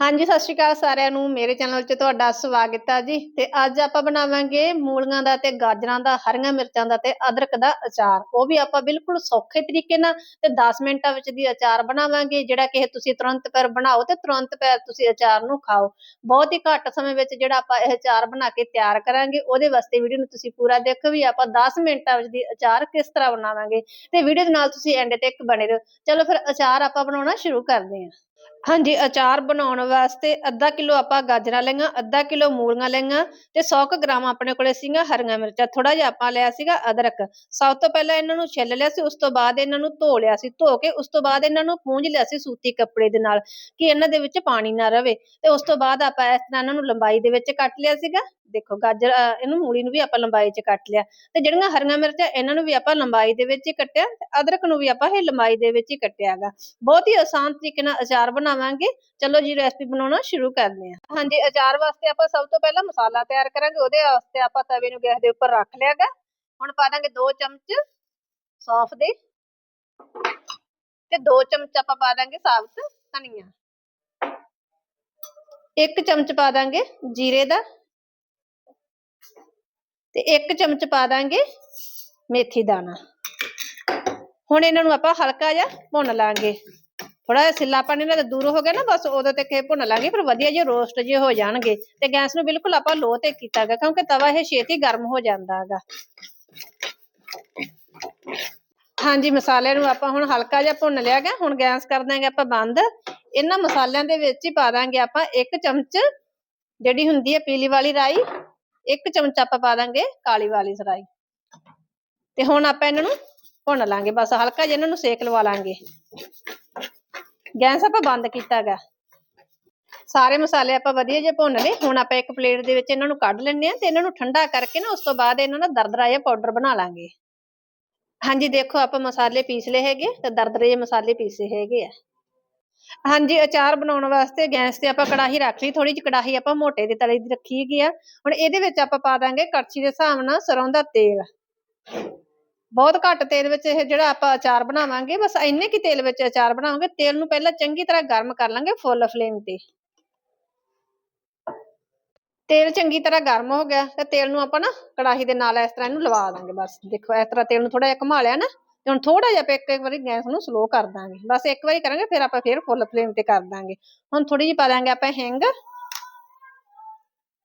ਹਾਂਜੀ, ਸਤਿ ਸ਼੍ਰੀ ਅਕਾਲ ਸਾਰਿਆਂ ਨੂੰ। ਮੇਰੇ ਚੈਨਲ 'ਚ ਤੁਹਾਡਾ ਸਵਾਗਤ ਹੈ ਜੀ। ਤੇ ਅੱਜ ਆਪਾਂ ਬਣਾਵਾਂਗੇ ਮੂਲੀਆਂ ਦਾ ਤੇ ਗਾਜਰਾਂ ਦਾ, ਹਰੀਆਂ ਮਿਰਚਾਂ ਦਾ ਤੇ ਅਦਰਕ ਦਾ ਅਚਾਰ। ਉਹ ਵੀ ਆਪਾਂ ਬਿਲਕੁਲ ਸੌਖੇ ਤਰੀਕੇ ਨਾਲ ਤੇ 10 ਮਿੰਟਾਂ ਵਿੱਚ ਦੀ ਅਚਾਰ ਬਣਾਵਾਂਗੇ, ਜਿਹੜਾ ਕਿ ਤੁਸੀਂ ਤੁਰੰਤ ਪਰ ਬਣਾਓ ਤੇ ਤੁਰੰਤ ਪਰ ਤੁਸੀਂ ਅਚਾਰ ਨੂੰ ਖਾਓ। ਬਹੁਤ ਹੀ ਘੱਟ ਸਮੇਂ ਵਿੱਚ ਜਿਹੜਾ ਆਪਾਂ ਇਹ ਅਚਾਰ ਬਣਾ ਕੇ ਤਿਆਰ ਕਰਾਂਗੇ, ਉਹਦੇ ਵਾਸਤੇ ਵੀਡੀਓ ਨੂੰ ਤੁਸੀਂ ਪੂਰਾ ਦੇਖੋ ਵੀ ਆਪਾਂ 10 ਮਿੰਟਾਂ ਵਿੱਚ ਦੀ ਅਚਾਰ ਕਿਸ ਤਰ੍ਹਾਂ ਬਣਾਵਾਂਗੇ। ਤੇ ਵੀਡੀਓ ਦੇ ਨਾਲ ਤੁਸੀਂ ਐਂਡ ਤੱਕ ਬਣੇ ਰਹੋ। ਚਲੋ ਫਿਰ ਅਚਾਰ ਆਪਾਂ ਬਣਾਉਣਾ ਸ਼ੁਰੂ ਕਰਦੇ ਹਾਂ। ਹਾਂਜੀ, ਅਚਾਰ ਬਣਾਉਣ ਵਾਸਤੇ ਅੱਧਾ ਕਿਲੋ ਆਪਾਂ ਗਾਜਰਾਂ ਲਈਆਂ, ਅੱਧਾ ਕਿਲੋ ਮੂਲੀਆਂ ਲਈਆਂ ਤੇ 100 ਕੁ ਗ੍ਰਾਮ ਆਪਣੇ ਕੋਲੇ ਸੀਗਾ ਹਰੀਆਂ ਮਿਰਚਾਂ ਥੋੜਾ ਜਿਹਾ ਆਪਾਂ ਲਿਆ ਸੀਗਾ ਅਦਰਕ। ਸਭ ਤੋਂ ਪਹਿਲਾਂ ਇਹਨਾਂ ਨੂੰ ਛਿੱਲ ਲਿਆ ਸੀ, ਉਸ ਤੋਂ ਬਾਅਦ ਇਹਨਾਂ ਨੂੰ ਧੋ ਲਿਆ ਸੀ, ਧੋ ਕੇ ਉਸ ਤੋਂ ਬਾਅਦ ਇਹਨਾਂ ਨੂੰ ਪੂੰਝ ਲਿਆ ਸੀ ਸੂਤੀ ਕੱਪੜੇ ਦੇ ਨਾਲ ਕਿ ਇਹਨਾਂ ਦੇ ਵਿੱਚ ਪਾਣੀ ਨਾ ਰਵੇ ਤੇ ਉਸ ਤੋਂ ਬਾਅਦ ਆਪਾਂ ਇਸ ਤਰ੍ਹਾਂ ਇਹਨਾਂ ਨੂੰ ਲੰਬਾਈ ਦੇ ਵਿੱਚ ਕੱਟ ਲਿਆ ਸੀਗਾ ਦੇਖੋ, ਗਾਜਰ ਇਹਨੂੰ ਮੂਲੀ ਨੂੰ ਵੀ ਆਪਾਂ ਲੰਬਾਈ 'ਚ ਕੱਟ ਲਿਆ। ਤੇ ਜਿਹੜੀਆਂ ਹਰੀਆਂ ਮਿਰਚਾਂ ਇਹਨਾਂ ਨੂੰ ਵੀ ਆਪਾਂ ਲੰਬਾਈ ਦੇ ਵਿੱਚ ਹੀ ਕੱਟਿਆ ਤੇ ਅਦਰਕ ਨੂੰ ਵੀ ਆਪਾਂ ਇਹ ਲੰਬਾਈ ਦੇ ਵਿੱਚ ਹੀ ਕੱਟਿਆਗਾ ਬਹੁਤ ਹੀ ਆਸਾਨ ਤਰੀਕੇ ਨਾਲ ਅਚਾਰ ਬਣਾਵਾਂਗੇ। ਚਲੋ ਜੀ ਰੈਸਪੀ ਬਣਾਉਣਾ ਸ਼ੁਰੂ ਕਰਦੇ ਹਾਂ। ਹਾਂਜੀ, ਅਚਾਰ ਵਾਸਤੇ ਆਪਾਂ ਸਭ ਤੋਂ ਪਹਿਲਾਂ ਮਸਾਲਾ ਤਿਆਰ ਕਰਾਂਗੇ। ਉਹਦੇ ਵਾਸਤੇ ਆਪਾਂ ਤਵੇ ਨੂੰ ਗੈਸ ਦੇ ਉੱਪਰ ਰੱਖ ਲਿਆਗਾ ਹੁਣ ਪਾ ਦਾਂਗੇ 2 ਚਮਚ ਸੌਂਫ ਦੇ। ਤੇ 2 ਚਮਚ ਆਪਾਂ ਪਾ ਦਾਂਗੇ ਸਾਬਤ ਧਨੀਆ। ਇੱਕ ਚਮਚ ਪਾ ਦਾਂਗੇ ਜੀਰੇ ਦਾ। ਤੇ ਇੱਕ ਚਮਚ ਪਾ ਦਾਂਗੇ ਮੇਥੀ ਦਾਣਾ। ਹੁਣ ਇਹਨਾਂ ਨੂੰ ਆਪਾਂ ਹਲਕਾ ਜਿਹਾ ਭੁੰਨ ਲਾਂਗੇ। ਥੋੜਾ ਜਿਹਾ ਸਿੱਲਾਪਨ ਇਹਨਾਂ ਦਾ ਦੂਰ ਹੋ ਗਿਆ ਨਾ, ਬਸ ਉਦੋਂ ਤੱਕ ਇਹ ਭੁੰਨ ਲਾਂਗੇ, ਫਿਰ ਵਧੀਆ ਜਿਹੇ ਰੋਸਟ ਜਿਹੇ ਹੋ ਜਾਣਗੇ। ਤੇ ਗੈਸ ਨੂੰ ਬਿਲਕੁਲ ਆਪਾਂ ਲੋ ਤੇ ਕੀਤਾ ਕਿਉਂਕਿ ਤਵਾ ਇਹ ਛੇਤੀ ਗਰਮ ਹੋ ਜਾਂਦਾ ਹੈਗਾ ਹਾਂਜੀ ਮਸਾਲੇ ਨੂੰ ਆਪਾਂ ਹੁਣ ਹਲਕਾ ਜਿਹਾ ਭੁੰਨ ਲਿਆ ਗਿਆ ਹੁਣ ਗੈਸ ਕਰ ਦਾਂਗੇ ਆਪਾਂ ਬੰਦ। ਇਹਨਾਂ ਮਸਾਲਿਆਂ ਦੇ ਵਿੱਚ ਹੀ ਪਾ ਦਾਂਗੇ ਆਪਾਂ ਇੱਕ ਚਮਚ ਜਿਹੜੀ ਹੁੰਦੀ ਹੈ ਪੀਲੀ ਵਾਲੀ ਰਾਈ। ਇੱਕ ਚਮਚ ਆਪਾਂ ਪਾ ਦਾਂਗੇ ਕਾਲੀ ਵਾਲੀ ਸਰਾਈ। ਤੇ ਹੁਣ ਆਪਾਂ ਇਹਨਾਂ ਨੂੰ ਭੁੰਨ ਲਾਂਗੇ, ਬਸ ਹਲਕਾ ਜਿਹਾ ਇਹਨਾਂ ਨੂੰ ਸੇਕ ਲਵਾ ਲਾਂਗੇ। ਗੈਸ ਆਪਾਂ ਬੰਦ ਕੀਤਾਗਾ ਸਾਰੇ ਮਸਾਲੇ ਆਪਾਂ ਵਧੀਆ ਜਿਹੇ ਭੁੰਨ ਲਏ। ਹੁਣ ਆਪਾਂ ਇੱਕ ਪਲੇਟ ਦੇ ਵਿੱਚ ਇਹਨਾਂ ਨੂੰ ਕੱਢ ਲੈਣੇ ਆ ਤੇ ਇਹਨਾਂ ਨੂੰ ਠੰਡਾ ਕਰਕੇ ਨਾ ਉਸ ਤੋਂ ਬਾਅਦ ਇਹਨਾਂ ਦਾ ਦਰਦਰਾ ਜਿਹਾ ਪਾਊਡਰ ਬਣਾ ਲਾਂਗੇ। ਹਾਂਜੀ, ਦੇਖੋ ਆਪਾਂ ਮਸਾਲੇ ਪੀਸ ਲਏ ਹੈਗੇ ਤੇ ਦਰਦਰੇ ਜਿਹੇ ਮਸਾਲੇ ਪੀਸੇ ਹੈਗੇ ਆ। ਹਾਂਜੀ, ਅਚਾਰ ਬਣਾਉਣ ਵਾਸਤੇ ਗੈਸ ਤੇ ਆਪਾਂ ਕੜਾਹੀ ਰੱਖ ਲਈ ਥੋੜੀ ਜਿਹੀ ਕੜਾਹੀ ਆਪਾਂ ਮੋਟੇ ਦੇ ਤਲੇ ਦੀ ਰੱਖੀ ਹੈਗੀ ਆ। ਹੁਣ ਇਹਦੇ ਵਿੱਚ ਆਪਾਂ ਪਾ ਦਾਂਗੇ ਕੜਛੀ ਦੇ ਹਿਸਾਬ ਨਾਲ ਸਰੋਂ ਦਾ ਤੇਲ। ਬਹੁਤ ਘੱਟ ਤੇਲ ਵਿੱਚ ਇਹ ਜਿਹੜਾ ਆਪਾਂ ਅਚਾਰ ਬਣਾਵਾਂਗੇ, ਬਸ ਇੰਨੇ ਕੀ ਤੇਲ ਵਿੱਚ ਅਚਾਰ ਬਣਾਵਾਂਗੇ ਤੇਲ ਨੂੰ ਪਹਿਲਾਂ ਚੰਗੀ ਤਰ੍ਹਾਂ ਗਰਮ ਕਰ ਲਾਂਗੇ ਫੁੱਲ ਫਲੇਮ ਤੇ। ਤੇਲ ਚੰਗੀ ਤਰ੍ਹਾਂ ਗਰਮ ਹੋ ਗਿਆ, ਤੇ ਤੇਲ ਨੂੰ ਆਪਾਂ ਨਾ ਕੜਾਹੀ ਦੇ ਨਾਲ ਇਸ ਤਰ੍ਹਾਂ ਇਹਨੂੰ ਲਵਾ ਦਾਂਗੇ ਬਸ। ਦੇਖੋ, ਇਸ ਤਰ੍ਹਾਂ ਤੇਲ ਨੂੰ ਥੋੜਾ ਜਿਹਾ ਘੁਮਾ ਲਿਆ ਨਾ। ਤੇ ਹੁਣ ਥੋੜਾ ਜਿਹਾ ਆਪਾਂ ਇੱਕ ਇੱਕ ਵਾਰੀ ਗੈਸ ਨੂੰ ਸਲੋ ਕਰ ਦਾਂਗੇ। ਬਸ ਇੱਕ ਵਾਰੀ ਕਰਾਂਗੇ, ਫਿਰ ਆਪਾਂ ਫਿਰ ਫੁੱਲ ਫਲੇਮ ਤੇ ਕਰ ਦਾਂਗੇ। ਹੁਣ ਥੋੜੀ ਜਿਹੀ ਪਾ ਦਾਂਗੇ ਆਪਾਂ ਹਿੰਗ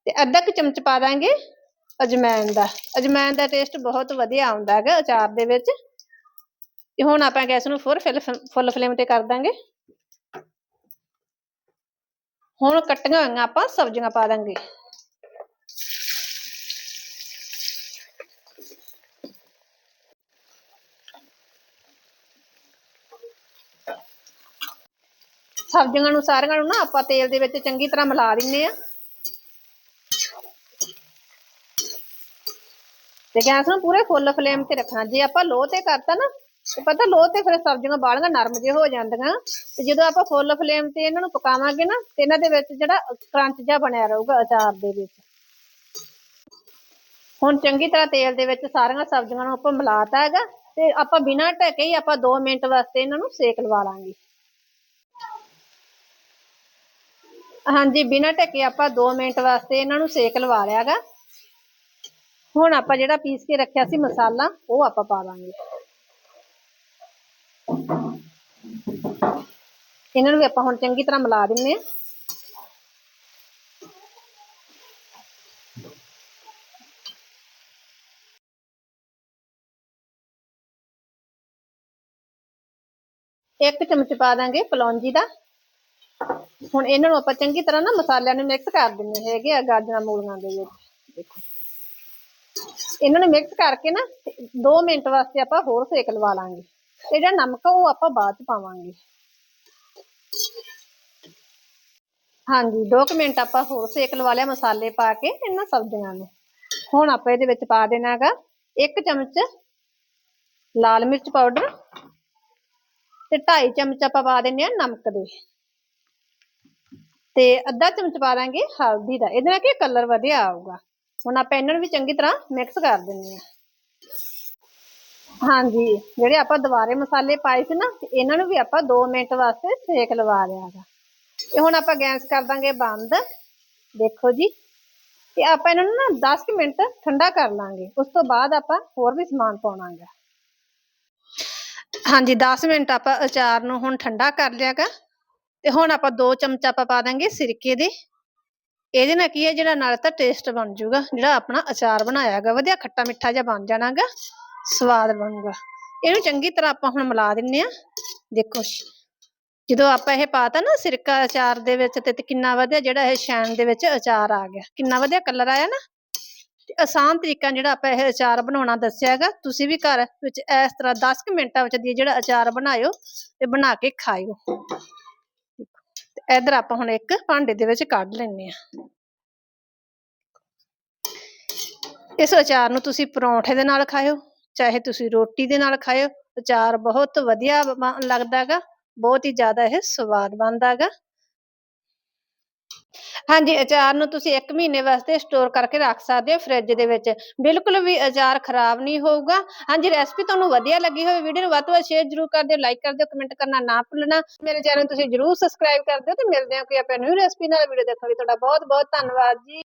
ਤੇ ਅੱਧਾ ਕੁ ਚਮਚ ਪਾ ਦਾਂਗੇ ਅਜਮੈਨ ਦਾ। ਅਜਮੈਨ ਦਾ ਟੇਸਟ ਬਹੁਤ ਵਧੀਆ ਆਉਂਦਾ ਹੈਗਾ ਅਚਾਰ ਦੇ ਵਿੱਚ। ਤੇ ਹੁਣ ਆਪਾਂ ਗੈਸ ਨੂੰ ਫੁਰ ਫੁੱਲ ਫਲੇਮ ਤੇ ਕਰ ਦਾਂਗੇ। ਹੁਣ ਕੱਟੀਆਂ ਹੋਈਆਂ ਆਪਾਂ ਸਬਜ਼ੀਆਂ ਪਾ ਦਾਂਗੇ। ਸਬਜ਼ੀਆਂ ਨੂੰ ਸਾਰੀਆਂ ਨੂੰ ਨਾ ਆਪਾਂ ਤੇਲ ਦੇ ਵਿੱਚ ਚੰਗੀ ਤਰ੍ਹਾਂ ਮਿਲਾ ਦਿੰਨੇ ਆ। ਤੇ ਗੈਸ ਨੂੰ ਪੂਰੇ ਫੁੱਲ ਫਲੇਮ ਤੇ ਰੱਖਣਾ। ਜੇ ਆਪਾਂ ਲੋ ਤੇ ਕਰਤਾ ਨਾ, ਤੇ ਪਤਾ ਲੋ ਤੇ ਫਿਰ ਸਬਜ਼ੀਆਂ ਬਾਲੀਆਂ ਨਰਮ ਜਿਹੇ ਹੋ ਜਾਂਦੀਆਂ। ਤੇ ਜਦੋਂ ਆਪਾਂ ਫੁੱਲ ਫਲੇਮ ਤੇ ਇਹਨਾਂ ਨੂੰ ਪਕਾਵਾਂਗੇ ਨਾ, ਤੇ ਇਹਨਾਂ ਦੇ ਵਿੱਚ ਜਿਹੜਾ ਕਰੰਚ ਜਿਹਾ ਬਣਿਆ ਰਹੂਗਾ ਅਚਾਰ ਦੇ ਵਿੱਚ। ਹੁਣ ਚੰਗੀ ਤਰ੍ਹਾਂ ਤੇਲ ਦੇ ਵਿੱਚ ਸਾਰੀਆਂ ਸਬਜ਼ੀਆਂ ਨੂੰ ਆਪਾਂ ਮਿਲਾਤਾ ਹੈਗਾ, ਤੇ ਆਪਾਂ ਬਿਨਾਂ ਢੱਕੇ ਹੀ ਆਪਾਂ 2 ਮਿੰਟ ਵਾਸਤੇ ਇਹਨਾਂ ਨੂੰ ਸੇਕ ਲਵਾ ਲਾਂਗੇ। ਹਾਂਜੀ, ਬਿਨਾਂ ਢੱਕੇ ਆਪਾਂ 2 ਮਿੰਟ ਵਾਸਤੇ ਇਹਨਾਂ ਨੂੰ ਸੇਕ ਲਵਾ ਲਿਆਗਾ। ਹੁਣ ਆਪਾਂ ਜਿਹੜਾ ਪੀਸ ਕੇ ਰੱਖਿਆ ਸੀ ਮਸਾਲਾ, ਉਹ ਆਪਾਂ ਪਾ ਦਾਂਗੇ। ਇਹਨਾਂ ਨੂੰ ਵੀ ਆਪਾਂ ਹੁਣ ਚੰਗੀ ਤਰ੍ਹਾਂ ਮਿਲਾ ਦਿੰਨੇ ਆ। ਇੱਕ ਚਮਚ ਪਾ ਦਾਂਗੇ ਪਲੌਂਜੀ ਦਾ। ਹੁਣ ਇਹਨਾਂ ਨੂੰ ਆਪਾਂ ਚੰਗੀ ਤਰ੍ਹਾਂ ਨਾ ਮਸਾਲਿਆਂ ਨੂੰ ਮਿਕਸ ਕਰ ਦਿੰਨੇ ਹੈਗੇ ਆ ਗਾਜਰਾਂ, ਮੂਲੀਆਂ ਦੇ ਵਿੱਚ। ਦੇਖੋ। ਇਹਨਾਂ ਨੂੰ ਮਿਕਸ ਕਰਕੇ ਨਾ 2 ਮਿੰਟ ਵਾਸਤੇ ਆਪਾਂ ਹੋਰ ਸੇਕ ਲਵਾ ਲਾਂਗੇ। ਤੇ ਜਿਹੜਾ ਨਮਕ ਉਹ ਆਪਾਂ ਬਾਅਦ ਚ ਪਾਵਾਂਗੇ। ਹਾਂਜੀ 2 ਮਿੰਟ ਆਪਾਂ ਹੋਰ ਸੇਕ ਲਵਾ ਲਿਆ ਮਸਾਲੇ ਪਾ ਕੇ ਇਹਨਾਂ ਸਬਜ਼ੀਆਂ ਨੂੰ। ਹੁਣ ਆਪਾਂ ਇਹਦੇ ਵਿੱਚ ਪਾ ਦੇਣਾ ਹੈਗਾ 1 ਚਮਚ ਲਾਲ ਮਿਰਚ ਪਾਊਡਰ ਤੇ 2.5 ਚਮਚ ਆਪਾਂ ਪਾ ਦਿੰਨੇ ਆ ਨਮਕ ਦੇ। ਤੇ ਅੱਧਾ ਚਮਚ ਪਾ ਦਾਂਗੇ ਹਲਦੀ ਦਾ। ਇਹਦੇ ਨਾਲ ਕੀ ਕਲਰ ਵਧੀਆ ਆਊਗਾ? ਹੁਣ ਆਪਾਂ ਇਹਨਾਂ ਨੂੰ ਵੀ ਚੰਗੀ ਤਰ੍ਹਾਂ ਮਿਕਸ ਕਰ ਦਿੰਨੇ ਆ ਹਾਂਜੀ, ਜਿਹੜੇ ਆਪਾਂ ਦੁਬਾਰੇ ਮਸਾਲੇ ਪਾਏ ਸੀ ਨਾ, ਇਹਨਾਂ ਨੂੰ ਵੀ ਆਪਾਂ 2 ਮਿੰਟ ਵਾਸਤੇ ਸੇਕ ਲਵਾ ਲਿਆ ਗਾ। ਤੇ ਹੁਣ ਆਪਾਂ ਗੈਸ ਕਰ ਦਾਂਗੇ ਬੰਦ। ਦੇਖੋ ਜੀ। ਤੇ ਆਪਾਂ ਇਹਨਾਂ ਨੂੰ ਨਾ 10 ਮਿੰਟ ਠੰਡਾ ਕਰ ਲਾਂਗੇ। ਉਸ ਤੋਂ ਬਾਅਦ ਆਪਾਂ ਹੋਰ ਵੀ ਸਮਾਨ ਪਾਉਣਾਗਾ ਹਾਂਜੀ 10 ਮਿੰਟ ਆਪਾਂ ਅਚਾਰ ਨੂੰ ਹੁਣ ਠੰਡਾ ਕਰ ਲਿਆਗਾ ਤੇ ਹੁਣ ਆਪਾਂ 2 ਚਮਚਾ ਆਪਾਂ ਪਾ ਦਾਂਗੇ ਸਿਰਕੇ ਦੇ। ਇਹਦੇ ਨਾਲ ਕੀ ਹੈ, ਜਿਹੜਾ ਨਾਲ ਤਾਂ ਟੇਸਟ ਬਣ ਜਾਊਗਾ, ਜਿਹੜਾ ਆਪਣਾ ਅਚਾਰ ਬਣਾਇਆ ਹੈਗਾ, ਵਧੀਆ ਖੱਟਾ ਮਿੱਠਾ ਜਿਹਾ ਬਣ ਜਾਣਾਗਾ, ਸਵਾਦ ਬਣੂਗਾ। ਇਹਨੂੰ ਚੰਗੀ ਤਰ੍ਹਾਂ ਆਪਾਂ ਹੁਣ ਮਿਲਾ ਦਿੰਨੇ ਆ। ਦੇਖੋ, ਜਦੋਂ ਆਪਾਂ ਇਹ ਪਾਤਾ ਨਾ ਸਿਰਕਾ ਅਚਾਰ ਦੇ ਵਿੱਚ ਤੇ ਕਿੰਨਾ ਵਧੀਆ ਜਿਹੜਾ ਇਹ ਸ਼ੈਨ ਦੇ ਵਿੱਚ ਅਚਾਰ ਆ ਗਿਆ। ਕਿੰਨਾ ਵਧੀਆ ਕਲਰ ਆਇਆ ਨਾ। ਤੇ ਆਸਾਨ ਤਰੀਕਾ ਜਿਹੜਾ ਆਪਾਂ ਇਹ ਅਚਾਰ ਬਣਾਉਣਾ ਦੱਸਿਆ ਹੈਗਾ, ਤੁਸੀਂ ਵੀ ਘਰ ਵਿੱਚ ਇਸ ਤਰ੍ਹਾਂ 10 ਕੁ ਮਿੰਟਾਂ ਵਿੱਚ ਦੀ ਜਿਹੜਾ ਅਚਾਰ ਬਣਾਇਓ ਤੇ ਬਣਾ ਕੇ ਖਾਇਓ। ਇਧਰ ਆਪਾਂ ਹੁਣ ਇੱਕ ਭਾਂਡੇ ਦੇ ਵਿੱਚ ਕੱਢ ਲੈਣੇ ਆ ਇਸ ਅਚਾਰ ਨੂੰ ਤੁਸੀਂ ਪਰੌਂਠੇ ਦੇ ਨਾਲ ਖਾਓ ਚਾਹੇ ਤੁਸੀਂ ਰੋਟੀ ਦੇ ਨਾਲ ਖਾਓ ਅਚਾਰ ਬਹੁਤ ਵਧੀਆ ਬ- ਲੱਗਦਾਗਾ ਬਹੁਤ ਹੀ ਜ਼ਿਆਦਾ ਇਹ ਸਵਾਦ ਬਣਦਾਗਾ ਹਾਂਜੀ, ਅਚਾਰ ਨੂੰ ਤੁਸੀਂ 1 ਮਹੀਨੇ ਵਾਸਤੇ ਸਟੋਰ ਕਰਕੇ ਰੱਖ ਸਕਦੇ ਹੋ ਫ੍ਰਿਜ ਦੇ ਵਿੱਚ। ਬਿਲਕੁਲ ਵੀ ਅਚਾਰ ਖਰਾਬ ਨਹੀਂ ਹੋਊਗਾ। ਹਾਂਜੀ ਰੈਸਪੀ ਤੁਹਾਨੂੰ ਵਧੀਆ ਲੱਗੀ ਹੋਵੇ ਵੀਡੀਓ ਨੂੰ ਵੱਧ ਤੋਂ ਵੱਧ ਸ਼ੇਅਰ ਜ਼ਰੂਰ ਕਰ ਦਿਓ ਲਾਈਕ ਕਰ ਦਿਓ ਕਮੈਂਟ ਕਰਨਾ ਨਾ ਭੁੱਲਣਾ। ਮੇਰੇ ਚੈਨਲ ਤੁਸੀਂ ਜ਼ਰੂਰ ਸਬਸਕ੍ਰਾਈਬ ਕਰ ਦਿਓ ਤੇ ਮਿਲਦੇ ਹਾਂ ਕੋਈ ਆਪਾਂ ਨਿਊ ਰੈਸਪੀ ਨਾਲ। ਵੀਡੀਓ ਦੇਖਾਂਗੇ ਤੁਹਾਡਾ ਬਹੁਤ ਬਹੁਤ ਧੰਨਵਾਦ ਜੀ।